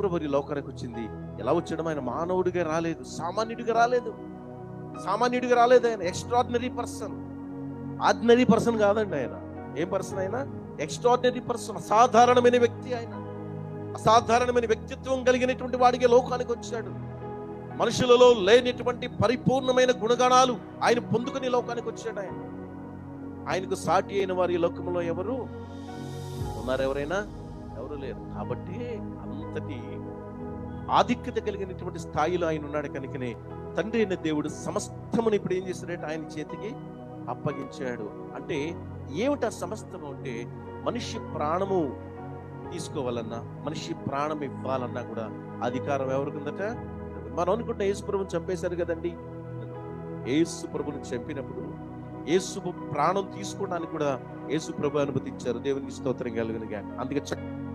యేసుప్రభు ఈ లోకానికి వచ్చింది. ఎలా వచ్చాడు ఆయన మానవుడిగా రాలేదు సామాన్యుడిగా రాలేదు. సామాన్యుడిగా రాలేదు ఆయన ఎక్స్ట్రాడినరీ పర్సన్ ఆర్డినరీ పర్సన్ కాదండి ఆయన. ఏం పర్సన్ ఆయన? ఎక్స్ట్రాడినరీ పర్సన్ అసాధారణమైన వ్యక్తి ఆయన. అసాధారణమైన వ్యక్తిత్వం కలిగినటువంటి వాడికి లోకానికి వచ్చాడు. మనుషులలో లేనిటువంటి పరిపూర్ణమైన గుణగణాలు ఆయన పొందుకుని లోకానికి వచ్చాడు ఆయన. ఆయనకు సాటి అయిన వారి లోకంలో ఎవరు? ఉన్నారు ఎవరైనా లేరు. కాబట్టి అంతటి ఆధిక్యత కలిగినటువంటి స్థాయిలో ఆయన ఉన్నాడు కనుకనే తండ్రి అయిన దేవుడు సమస్తమును ఇప్పుడు ఏం చేశాడంటే ఆయన చేతికి అప్పగించాడు. అంటే ఏమిటి సమస్తము అంటే మనిషి ప్రాణము తీసుకోవాలన్నా మనిషి ప్రాణం ఇవ్వాలన్నా కూడా అధికారం ఎవరికి ఉందట? మనం అనుకుంటే యేసు ప్రభుని చంపేశారు కదండి. యేసు ప్రభుని చంపినప్పుడు యేసు ప్రాణం తీసుకోవడానికి కూడా యేసు ప్రభు అనుమతించారు. దేవునికి స్తోత్రం కలిగిన అందుకే చక్క